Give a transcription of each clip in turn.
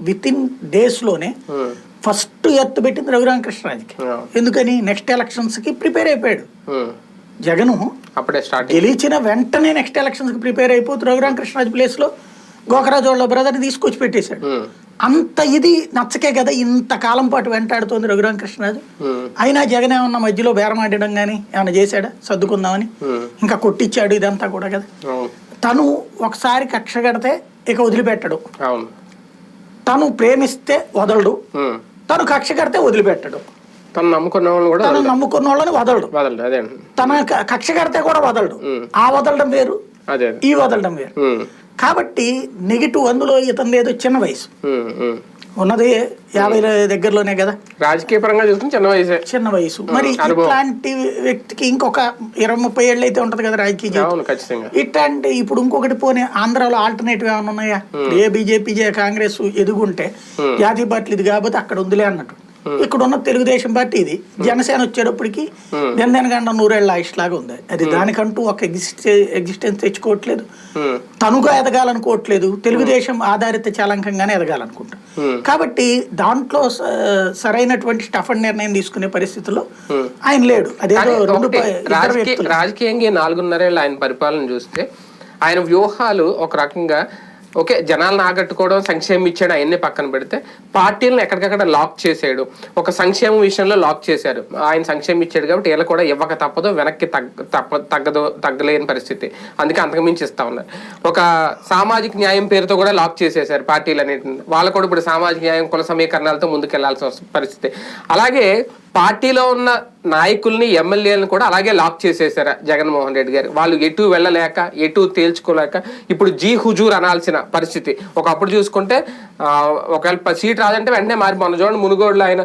With in డేస్లోనే first ఎత్తు పెట్టింది రఘురామకృష్ణరాజుకి. Yeah. ఎందుకని నెక్స్ట్ ఎలక్షన్స్కి ప్రిపేర్ అయిపోయాడు. ఉమ్. జగను అప్పుడే స్టార్ట్ గెలిచిన వెంటనే నెక్స్ట్ ఎలక్షన్స్కి ప్రిపేర్ అయిపోతూ రఘురామకృష్ణరాజు ప్లేస్లో గోకరాజు వాళ్ళ బ్రదర్ని తీసుకొచ్చి పెట్టేశాడు. అంత ఇది నచ్చకే కదా ఇంత కాలం పాటు వెంటాడుతోంది రఘురామకృష్ణరాజు. అయినా జగన్ ఏమన్నా మధ్యలో బేరమాడడం కానీ ఏమన్నా చేశాడా? సర్దుకుందామని. ఇంకా కొట్టించాడు ఇదంతా కూడా కదా. తను ఒకసారి కక్ష కడితే ఇక వదిలిపెట్టడు. తను ప్రేమిస్తే వదలడు. తను కక్ష కడితే వదిలిపెట్టడు. తను నమ్ముకున్న వాళ్ళు కూడా తను నమ్ముకున్న వాళ్ళని వదలడు. వదలండి అదే. తన కక్ష కడితే కూడా వదలడు. ఆ వదలడం వేరు అదే ఈ వదలడం వేరు. కాబట్టి నెగిటివ్ అందులో ఇతను ఏదో చిన్న వయసు. ఉన్నది యాభై దగ్గరలోనే కదా? రాజకీయ పరంగా చూసుకుని చిన్న వయసే. చిన్న వయసు. మరి. ఇట్లాంటి వ్యక్తికి ఇంకొక ఇరవై ముప్పై ఏళ్ళు అయితే ఉంటది కదా రాజకీయ జీవితం. ఇట్లాంటి ఇప్పుడు ఇంకొకటి పోనీ ఆంధ్రాలో ఆల్టర్నేటివ్ ఏమైనా ఉన్నాయా? ఏ బీజేపీ కాంగ్రెస్ ఎదుగుంటే జాతీయ పార్టీలు ఇది కాకపోతే అక్కడ ఉందిలే అన్నట్టు. ఇక్కడ ఉన్న తెలుగుదేశం పార్టీ ఇది. జనసేన వచ్చేటప్పటికి గంధనగండ నూరేళ్ళ ఆయుష్ లాగా ఉంది. అది దానికంటూ ఒక ఎగ్జిస్టే ఎగ్జిస్టెన్స్ తెచ్చుకోవట్లేదు. తనుగా ఎదగాలనుకోవట్లేదు. తెలుగుదేశం ఆధారిత చాలంకంగానే ఎదగాలనుకుంటా కాబట్టి దాంట్లో సరైనటువంటి స్టఫన్ నిర్ణయం తీసుకునే పరిస్థితిలో ఆయన లేడు. అదేదో రెండు రాజకీయంగా నాలుగున్నరేళ్ళు ఆయన పరిపాలన చూస్తే ఆయన వ్యూహాలు ఒక రకంగా ఓకే జనాలను ఆకట్టుకోవడం సంక్షేమం ఇచ్చాడు అవన్నీ పక్కన పెడితే పార్టీలను ఎక్కడికక్కడ లాక్ చేసాడు ఒక సంక్షేమం విషయంలో లాక్ చేశారు. ఆయన సంక్షేమం ఇచ్చాడు కాబట్టి వీళ్ళు కూడా ఇవ్వక తప్పదు వెనక్కి తగ్గ తప్ప తగ్గదు తగ్గలేని పరిస్థితి. అందుకే అంతకుమించి ఇస్తా ఉన్నారు. ఒక సామాజిక న్యాయం పేరుతో కూడా లాక్ చేసేసారు పార్టీలన్నింటిని. వాళ్ళు కూడా ఇప్పుడు సామాజిక న్యాయం కుల సమీకరణాలతో ముందుకెళ్ళాల్సిన పరిస్థితి. అలాగే పార్టీలో ఉన్న నాయకుల్ని ఎమ్మెల్యేలను కూడా అలాగే లాక్ చేసేసారు జగన్మోహన్ రెడ్డి గారు. వాళ్ళు ఎటు వెళ్ళలేక ఎటు తేల్చుకోలేక ఇప్పుడు జీ హుజూర్ అనాల్సిన పరిస్థితి. ఒకప్పుడు చూసుకుంటే ఒకవేళ సీట్ రాదంటే వెంటనే మారి మొన్న చూడండి మునుగోడులో ఆయన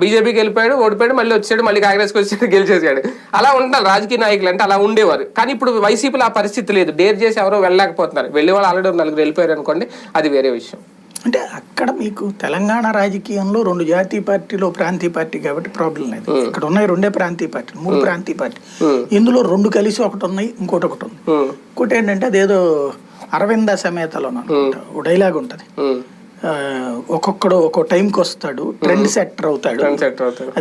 బీజేపీకి వెళ్ళిపోయాడు ఓడిపోయాడు మళ్ళీ వచ్చాడు మళ్ళీ కాంగ్రెస్కి వచ్చాడు గెలిచేసాడు అలా ఉంటారు రాజకీయ నాయకులు అంటే అలా ఉండేవారు. కానీ ఇప్పుడు వైసీపీలో ఆ పరిస్థితి లేదు. డేర్ చేసి ఎవరో వెళ్ళలేకపోతున్నారు. వెళ్ళే వాళ్ళు ఆల్రెడీ నలుగురు వెళ్ళిపోయారు అనుకోండి అది వేరే విషయం. అంటే అక్కడ మీకు తెలంగాణ రాజకీయంలో రెండు జాతీయ పార్టీలు ప్రాంతీయ పార్టీ కాబట్టి ప్రాబ్లం లేదు. ఇక్కడ ఉన్నాయి రెండే ప్రాంతీయ పార్టీలు మూడు ప్రాంతీయ పార్టీ ఇందులో రెండు కలిసి ఒకటి ఉన్నాయి ఇంకోటి ఒకటి ఉంది. ఇంకోటి ఏంటంటే అదేదో అరవింద సమేతలో ఓ డైలాగ్ ఉంటుంది. ఒక్కొక్కడు ఒక్కో టైంకి వస్తాడు ట్రెండ్ సెట్టర్ అవుతాడు. అది